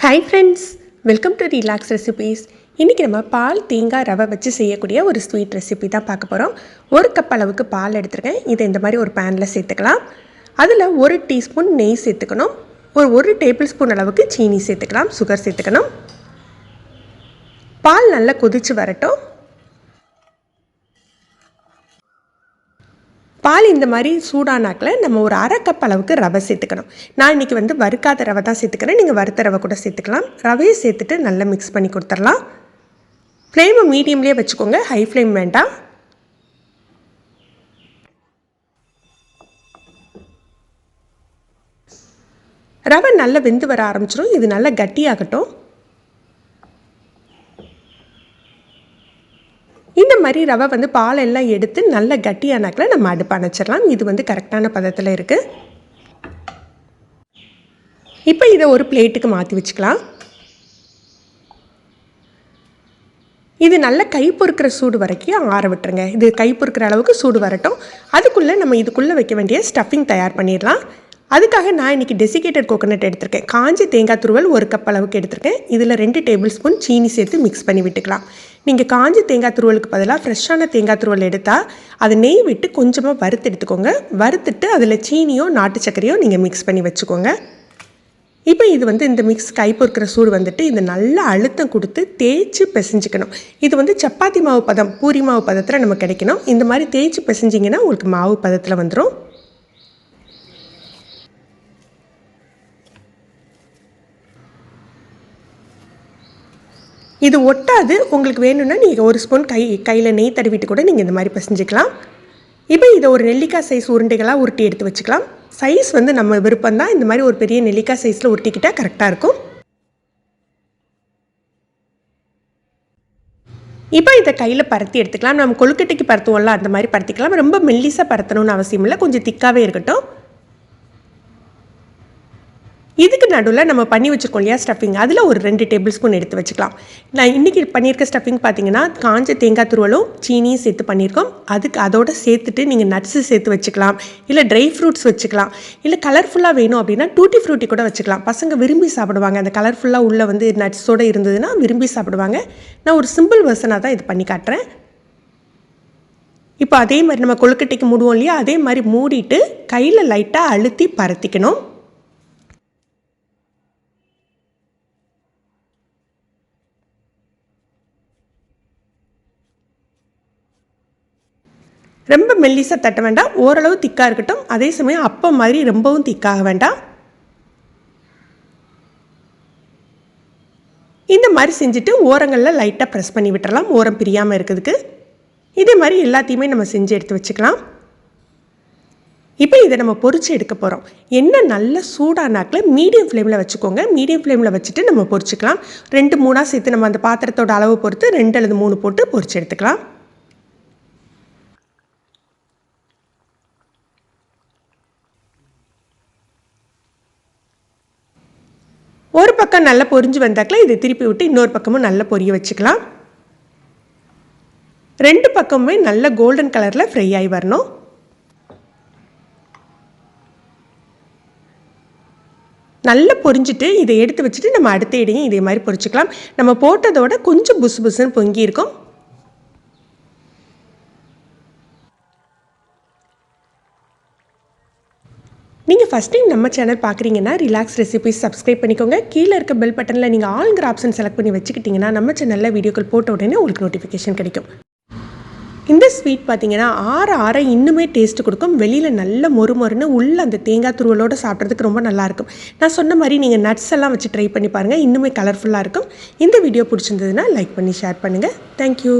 Hi friends welcome to relax recipes இன்றைக்கி நம்ம பால் தேங்காய் ரவை வச்சு செய்யக்கூடிய ஒரு ஸ்வீட் ரெசிபி தான் பார்க்க போகிறோம் ஒரு கப் அளவுக்கு பால் எடுத்துருக்கேன். இதை இந்த மாதிரி ஒரு பேனில் சேர்த்துக்கலாம். அதில் ஒரு டீஸ்பூன் நெய் சேர்த்துக்கணும். ஒரு ஒரு டேபிள் ஸ்பூன் அளவுக்கு சீனி சேர்த்துக்கலாம். சுகர் சேர்த்துக்கணும். பால் நல்லா கொதித்து வரட்டும். பால் இந்த மாதிரி சூடானாக்கில் நம்ம ஒரு அரை கப் அளவுக்கு ரவை சேர்த்துக்கணும். நான் இன்றைக்கி வந்து வறுக்காத ரவை தான் சேர்த்துக்கிறேன். நீங்கள் வறுத்த ரவை கூட சேர்த்துக்கலாம். ரவையை சேர்த்துட்டு நல்லா மிக்ஸ் பண்ணி கொடுத்துடலாம். ஃப்ளேமை மீடியம்லேயே வச்சுக்கோங்க. ஹை ஃப்ளேம் வேண்டாம். ரவை நல்லா வெந்து வர ஆரம்பிச்சிடும் இது நல்லா கட்டியாகட்டும் இந்த மாதிரி ரவை வந்து பாலெல்லாம் எடுத்து நல்ல கட்டியானாக்கில் நம்ம அடுப்பு அணைச்சிடலாம். இது வந்து கரெக்டான பதத்தில் இருக்குது இப்போ இதை ஒரு பிளேட்டுக்கு மாற்றி வச்சுக்கலாம். இது நல்ல கை பொறுக்கிற சூடு வரைக்கும் ஆற விட்டுருங்க. இது கை பொறுக்கிற அளவுக்கு சூடு வரட்டும். அதுக்குள்ளே நம்ம இதுக்குள்ளே வைக்க வேண்டிய ஸ்டஃபிங் தயார் பண்ணிடலாம். அதுக்காக நான் இன்றைக்கி டெசிகேட்டட் கோகோனட் எடுத்திருக்கேன். காஞ்சி தேங்காய் துருவல் ஒரு கப் அளவுக்கு எடுத்திருக்கேன். இதில் ரெண்டு டேபிள் ஸ்பூன் சீனி சேர்த்து மிக்ஸ் பண்ணி விட்டுக்கலாம். நீங்கள் காஞ்சி தேங்காய் துருவலுக்கு பதிலாக ஃப்ரெஷ்ஷான தேங்காய் துருவல் எடுத்தால் அதை நெய் விட்டு கொஞ்சமாக வறுத்து எடுத்துக்கோங்க. வறுத்துட்டு அதில் சீனியோ நாட்டு சர்க்கரையோ நீங்கள் மிக்ஸ் பண்ணி வச்சுக்கோங்க. இப்போ இது வந்து இந்த மிக்ஸ் கை பொறுக்கிற சூடு வந்துட்டு இந்த நல்ல அழுத்தம் கொடுத்து தேய்ச்சி பிசைஞ்சிக்கணும். இது வந்து சப்பாத்தி மாவு பதம் பூரி மாவு பதத்தில் நம்ம கிடைக்கணும். இந்த மாதிரி தேய்ச்சி பிசைஞ்சிங்கன்னா உங்களுக்கு மாவு பதத்தில் வந்துடும் இது ஒட்டாது. உங்களுக்கு வேணும்னா நீங்கள் ஒரு ஸ்பூன் கை கையில் நெய் தடவிட்டு கூட நீங்கள் இந்த மாதிரி பசஞ்சிக்கலாம். இப்போ இதை ஒரு நெல்லிக்காய் சைஸ் உருண்டைகளாக உருட்டி எடுத்து வச்சுக்கலாம். சைஸ் வந்து நம்ம விருப்பம் தான் இந்த மாதிரி ஒரு பெரிய நெல்லிக்காய் சைஸில் உருட்டிக்கிட்டால் கரெக்டாக இருக்கும். இப்போ இதை கையில் பரத்தி எடுத்துக்கலாம். நம்ம கொழுக்கட்டைக்கு பரத்துவோம்ல அந்த மாதிரி பரத்திக்கலாம். ரொம்ப மெல்லிசாக பரத்தணும்னு அவசியம் இல்லை. கொஞ்சம் திக்காகவே இருக்கட்டும். இதுக்கு நடுவில் நம்ம பண்ணி வச்சுருக்கோம் இல்லையா ஸ்டஃபிங் அதில் ஒரு ரெண்டு டேபிள் ஸ்பூன் எடுத்து வச்சுக்கலாம். நான் இன்றைக்கி பண்ணியிருக்க ஸ்டஃபிங் பார்த்தீங்கன்னா காஞ்ச தேங்காய் துருவலும் சீனியும் சேர்த்து பண்ணியிருக்கோம். அதுக்கு அதோட சேர்த்துட்டு நீங்கள் நட்ஸு சேர்த்து வச்சுக்கலாம். இல்லை ட்ரை ஃப்ரூட்ஸ் வச்சுக்கலாம். இல்லை கலர்ஃபுல்லாக வேணும் அப்படின்னா டூட்டி ஃப்ரூட்டி கூட வச்சுக்கலாம். பசங்க விரும்பி சாப்பிடுவாங்க. அந்த கலர்ஃபுல்லாக உள்ளே வந்து நட்ஸோடு இருந்ததுன்னா விரும்பி சாப்பிடுவாங்க. நான் ஒரு சிம்பிள் வெர்சனாக தான் இது பண்ணி காட்டுறேன். இப்போ அதே மாதிரி நம்ம கொழுக்கட்டைக்கு மூடுவோம் இல்லையா? அதே மாதிரி மூடிட்டு கையில் லைட்டாக அழுத்தி பரத்திக்கணும். ரொம்ப மெல்லிசாக தட்ட வேண்டாம். ஓரளவு திக்காக இருக்கட்டும். அதே சமயம் அப்போ மாதிரி ரொம்பவும் திக்காக வேண்டாம். இந்த மாதிரி செஞ்சுட்டு ஓரங்களில் லைட்டாக ப்ரெஸ் பண்ணி விட்டுறலாம். ஓரம் பிரியாமல் இருக்கிறதுக்கு. இதே மாதிரி எல்லாத்தையுமே நம்ம செஞ்சு எடுத்து வச்சுக்கலாம். இப்போ இதை நம்ம பொறிச்சு எடுக்க போகிறோம் என்ன நல்ல சூடானாக்கில் மீடியம் ஃப்ளேமில் வச்சுக்கோங்க. மீடியம் ஃப்ளேமில் வச்சுட்டு நம்ம பொறிச்சிக்கலாம் ரெண்டு மூணாக சேர்த்து நம்ம அந்த பாத்திரத்தோட அளவு பொறுத்து ரெண்டு அல்லது மூணு போட்டு பொறிச்சு எடுத்துக்கலாம். ஒரு பக்கம் நல்லா பொரிஞ்சு வந்தாக்கில் இதை திருப்பி விட்டு இன்னொரு பக்கமும் நல்லா பொரிய வச்சுக்கலாம். ரெண்டு பக்கமுமே நல்ல கோல்டன் கலரில் ஃப்ரை ஆகி வரணும். நல்லா பொரிஞ்சிட்டு இதை எடுத்து வச்சுட்டு நம்ம அடுத்த இடையும் இதே மாதிரி பொரிச்சிக்கலாம். நம்ம போட்டதோட கொஞ்சம் புசு புசுன்னு பொங்கி இருக்கும் நீங்கள் ஃபஸ்ட் டைம் நம்ம சேனல் பார்க்குறீங்கன்னா ரிலாக்ஸ் ரெசிபிஸ் சப்ஸ்கிரைப் பண்ணிக்கோங்க. கீழே இருக்க பெல் பட்டனில் நீங்கள் ஆளுங்கிற ஆப்ஷன் செலக்ட் பண்ணி வச்சுக்கிட்டிங்கன்னா நம்ம சேனலில் வீடியோக்கள் போட்ட உடனே உங்களுக்கு நோட்டிஃபிகேஷன் கிடைக்கும். இந்த ஸ்வீட் பார்த்தீங்கன்னா ஆற ஆற இன்னுமே டேஸ்ட் கொடுக்கும். வெளியில் நல்ல மொறு மொறுன்னு உள்ள அந்த தேங்காய் துருவலோடு சாப்பிட்றதுக்கு ரொம்ப நல்லாயிருக்கும் நான் சொன்ன மாதிரி நீங்கள் நட்ஸ் எல்லாம் வச்சு ட்ரை பண்ணி பாருங்கள் இன்னுமே கலர்ஃபுல்லாக இருக்கும். இந்த வீடியோ பிடிச்சிருந்ததுன்னா லைக் பண்ணி ஷேர் பண்ணுங்கள் தேங்க்யூ